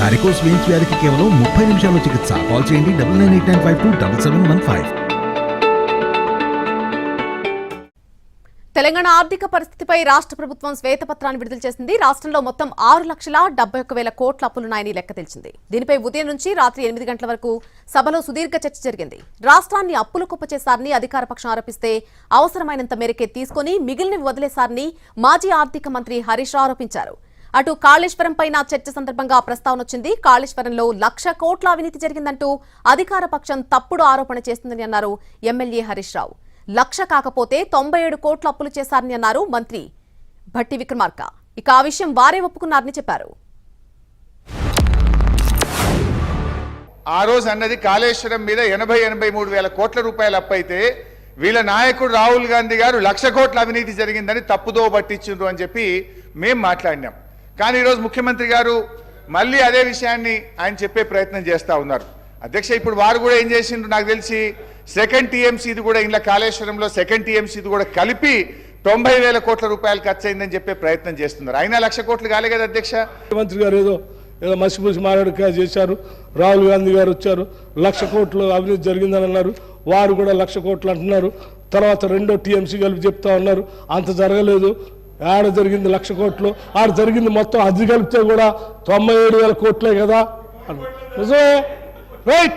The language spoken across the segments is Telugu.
వారికోస్ వెయిన్స్ వ్యాధికి కేవలం ముప్పై నిమిషాల్లో చికిత్స. కాల్ చేయండి. Double nine eight nine five two double seven one five. Telangana ఆర్థిక పరిస్థితిపై రాష్ట్ర ప్రభుత్వం శ్వేతపత్రాన్ని విడుదల చేసింది. రాష్ట్రంలో మొత్తం ఆరు లక్షల డెబ్బై ఒక వేల కోట్ల అప్పులున్నాయని లెక్క తెలిసింది. దీనిపై ఉదయం నుంచి రాత్రి ఎనిమిది గంటల వరకు సభలో సుదీర్ఘ చర్చ జరిగింది. రాష్ట్రాన్ని అప్పులు కుప్పచేశారని అధికార పక్షం ఆరోపిస్తే అవసరమైనంత మేరకే తీసుకుని మిగిలినవి వదిలేశారని మాజీ ఆర్థిక మంత్రి హరీష్ ఆరోపించారు. అటు కాళేశ్వరం పైన చర్చ సందర్భంగా ప్రస్తావన వచ్చింది. కాళేశ్వరంలో లక్ష కోట్ల అవినీతి జరిగిందంటూ అధికార పక్షం తప్పుడు ఆరోపణ చేస్తుందని అన్నారు ఎమ్మెల్యే హరీష్ రావు. లక్ష కాకపోతే తొంభై ఏడు కోట్ల అప్పులు చేశారని అన్నారు మంత్రి భట్టి విక్రమార్క. ఇక ఆ విషయం వారే ఒప్పుకున్నారని చెప్పారు. ఆ రోజు అన్నది కాళేశ్వరం మీద ఎనభై ఎనభై మూడు వేల కోట్ల రూపాయలు అప్పైతే వీళ్ళ నాయకుడు రాహుల్ గాంధీ గారు లక్ష కోట్ల అవినీతి జరిగిందని తప్పుదో పట్టించిండ్రు అని చెప్పి మేము మాట్లాడినాం. కానీ ఈరోజు ముఖ్యమంత్రి గారు మళ్ళీ అదే విషయాన్ని ఆయన చెప్పే ప్రయత్నం చేస్తూ ఉన్నారు. అధ్యక్ష ఇప్పుడు వారు కూడా ఏం చేసిండ్రు నాకు తెలిసి సెకండ్ టీఎంసీది కూడా ఇలా కాళేశ్వరంలో సెకండ్ టీఎంసీది కూడా కలిపి తొంభై వేల కోట్ల రూపాయలు ఖర్చు అయిందని చెప్పే ప్రయత్నం చేస్తున్నారు. అయినా లక్ష కోట్లు కాలే కదా అధ్యక్ష? ముఖ్యమంత్రి గారు ఏదో ఏదో మసిపూసి మాట్లాడుక చేశారు రాహుల్ గాంధీ గారు వచ్చారు లక్ష కోట్లు అభివృద్ధి జరిగిందని అన్నారు వారు కూడా లక్ష కోట్లు అంటున్నారు తర్వాత రెండో టీఎంసీ కలిపి చెప్తా ఉన్నారు అంత జరగలేదు ఆడ జరిగింది లక్ష కోట్లు ఆడ జరిగింది మొత్తం అది కలిపితే కూడా తొంభై ఏడు వేల కోట్లే కదా నిజమే? రైట్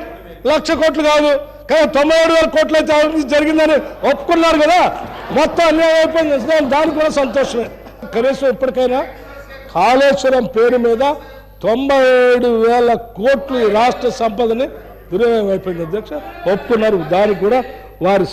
లక్ష కోట్లు కాదు కానీ తొంభై ఏడు వేల కోట్లు అయితే జరిగిందని ఒప్పుకున్నారు కదా? మొత్తం అన్యాయం అయిపోయింది. దానికి కూడా సంతోషమే. కనీసం ఇప్పటికైనా కాళేశ్వరం పేరు మీద తొంభై ఏడు వేల కోట్లు రాష్ట్ర సంపదని దుర్వినియోగం అయిపోయింది. అధ్యక్ష ఒప్పుకున్నారు. దానికి కూడా వారి